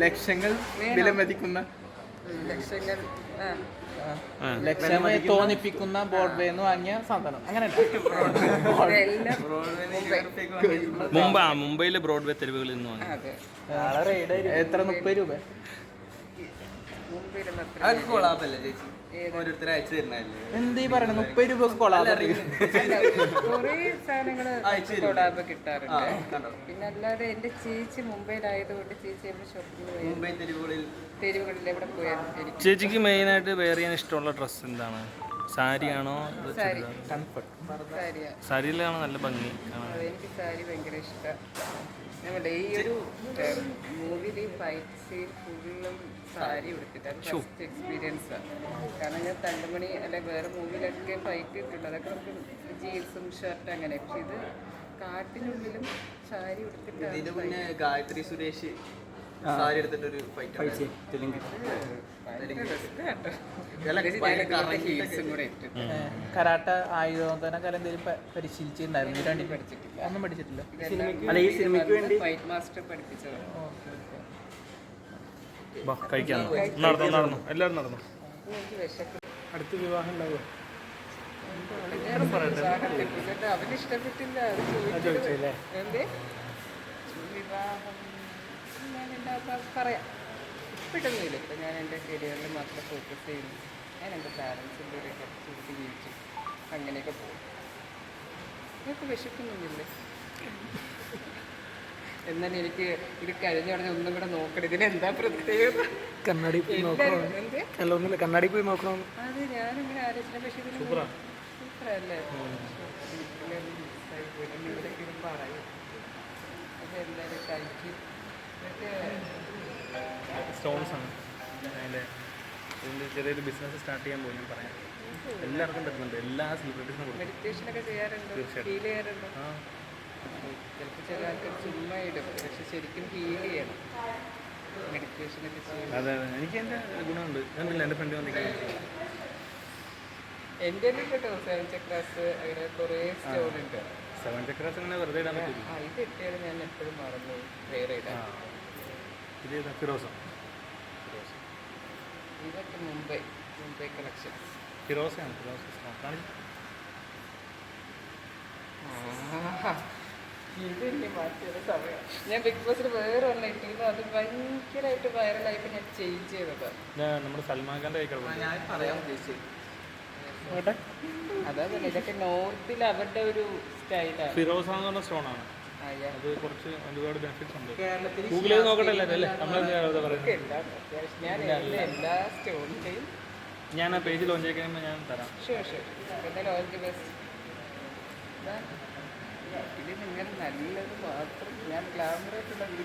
ലക്ഷങ്ങൾ വിലമതിക്കുന്ന ലക്ഷമായി തോന്നിപ്പിക്കുന്ന ബോർഡ്വേ എന്ന് വാങ്ങിയ സാധനം. അങ്ങനെ ഇതെല്ലാം മുമ്പ് ആ മുംബൈയിലെ ബ്രോഡ്വേ തെരുവുകളിൽ നിന്ന് വാങ്ങി എത്ര മുപ്പത് രൂപ മുമ്പിരുന്ന അത്ര അതൊക്കെ കൊളാപ്പല്ലേ ചേച്ചി ഓരോരുത്തർ അയച്ചു എന്ത് ഈ പറയണത്? മുപ്പത് രൂപ കൊളാബ് കുറേ സാധനങ്ങൾ കൊളാബ് കിട്ടാറുണ്ട്. പിന്നെ അല്ലാതെ എന്റെ ചേച്ചി മുംബൈയിലായതുകൊണ്ട് ചേച്ചി എവിടെ മുംബൈ തെരുവുകളിൽ? തെരുവുകളിൽ എവിടെ പോയാലും ചേച്ചിക്ക് ചേച്ചിക്ക് മെയിനായിട്ട് വെയർ ചെയ്യാൻ ഇഷ്ടമുള്ള ഡ്രസ്സ് എന്താണ്? സാരിയാണോ അതോ സാരി. ആണോ സാരിയിലാണോ നല്ല ഭംഗി എനിക്ക് സാരി ഭയങ്കര ഇഷ്ടമാണ് നമ്മുടെ ഈ ഒരു ഫൈറ്റ് ഫുള്ളും സാരി ഉടുത്തിട്ട് അത് ഫസ്റ്റ് എക്സ്പീരിയൻസ് ആണ് കാരണം ഞാൻ തണ്ടുമണി അല്ലെ വേറെ മൂവിയിലൊക്കെ ഫൈറ്റ് ഇട്ടിട്ടുണ്ട് അതൊക്കെ നമുക്ക് ജീൻസും ഷർട്ട് അങ്ങനെ. പക്ഷെ ഇത് കാട്ടിനുള്ളിലും സാരി ഉടുത്തിട്ട് ഗായത്രി സുരേഷ് സാരി എടുത്തിട്ടൊരു ഫൈറ്റ് കരാട്ട ആയുധോധന കല എന്തെങ്കിലും പരിശീലിച്ചിട്ടുണ്ടായിരുന്നു? രണ്ടിൽ പഠിച്ചിട്ടില്ല. ഒന്നും പഠിച്ചിട്ടില്ല. അല്ല, ഈ സിനിമയ്ക്ക് വേണ്ടി- ഫൈറ്റ് മാസ്റ്റർ പഠിപ്പിച്ചതാണ്. ബാ കഴിക്കാൻ നടന്നു നടന്നു. എല്ലാവരും നടന്നു. അടുത്ത വിവാഹം ഉണ്ടാവുക പറയാം. ഇഷ്ടപ്പെടുന്നില്ല ഇപ്പം ഞാൻ എന്റെ കരിയറിൽ മാത്രം ഫോക്കസ് ചെയ്യുന്നു. ഞാൻ എന്റെ പാരൻസിന്റെ ഒരു കുറച്ച് ജീവിച്ചു. അങ്ങനെയൊക്കെ പോകും. നിങ്ങൾക്ക് വിശക്കുന്നില്ലേ എന്നാൽ എനിക്ക് ഇത് കഴിഞ്ഞ ഉടനെ ഒന്നും കൂടെ നോക്കണം ഇതിനെന്താ പ്രത്യേകത? കണ്ണാടി പോയി എല്ലാവരും എന്തേ? അല്ല ഒന്നുമില്ല കണ്ണാടി പോയി നോക്കണം? അത് ഞാനിങ്ങനെ ആലോചന പക്ഷേ ഇതിന് സൂപ്പറല്ലേ? ഇവിടെയെങ്കിലും പറയും. അത് എല്ലാവരും കഴിക്കും എന്നിട്ട് സ്റ്റോൺസ് ആണ്. അതിന്റെ ചെറിയൊരു ബിസിനസ് സ്റ്റാർട്ട് ചെയ്യാൻ പോയി ഞാൻ പറയാം. എല്ലാവർക്കും പറ്റുന്നുണ്ട്. എല്ലാ സെലിബ്രിറ്റീസിനും കൊടുക്കും. മെഡിറ്റേഷൻ ഒക്കെ ചെയ്യാറുണ്ട്? ഫീൽ ചെയ്യാറുണ്ട്? ആ. ചിലപ്പോൾ ചില ആൾക്കാർ ചുമ്മാ ഇടും പക്ഷെ ശരിക്കും ഫീൽ ചെയ്യണം അതെ അതെ. എനിക്ക് എന്റെ ഗുണമുണ്ട്. ഞാൻ പിന്നെ എന്റെ ഫ്രണ്ട് വന്നിട്ട് എന്റെ കേട്ടോ. സെവൻ ചക്രാസ് അങ്ങനെ കുറേ സ്റ്റോൺ ഉണ്ട്. സെവൻ ചക്രാസ് അങ്ങനെ വെറുതെ ഇടാൻ പറ്റില്ല ആ ഇത് ഇട്ടാണ് ഞാൻ എപ്പോഴും മറന്നു വേറെ ഇടാൻ. ഇത്? ഫിറോസ. ഇതൊക്കെ മുംബൈ മുംബൈ കളക്ഷൻസ് ഫിറോസയാണ്. ഫിറോസ കാണിച്ചു? ഇതിന്റെ മാറ്റിയത് സമയം. ഞാൻ ബിഗ് ബോസിൽ വേറെ ഒരെണ്ണം ഇട്ടിരുന്നു. അത് ഭയങ്കരമായിട്ട് വൈറലായിട്ട് ഞാൻ ചേഞ്ച് ചെയ്തത്. ഞാൻ നമ്മുടെ സൽമാൻ ഖാന്റെ ഞാൻ പറയാൻ ഉദ്ദേശിച്ചത്. അതാ പറഞ്ഞെ, ഇതൊക്കെ നോർത്തിൽ അവരുടെ ഒരു സ്റ്റൈലാണ്. ഫിറോസ എന്ന് പറഞ്ഞ സ്റ്റോണാണ് അത് കുറച്ച് ഒരുപാട് ബെനിഫിറ്റ്സ് ഉണ്ട്. കേരളത്തിൽ ഗൂഗിൾ ചെയ്ത് നോക്കട്ടെ എല്ലാവരും അല്ലേ? നമ്മൾ ഞാൻ എല്ലാ- ആ പേജ് ലോഞ്ച് ചെയ്യുമ്പോൾ ഞാൻ തരാം. ഷുവർ ഷുവർ എന്തായാലും ഓൾ ദി ബെസ്റ്റ് ഇത് ഇങ്ങനെ നല്ലത് മാത്രം ഞാൻ ഗ്ലാമറായിട്ടുള്ള വീഡിയോ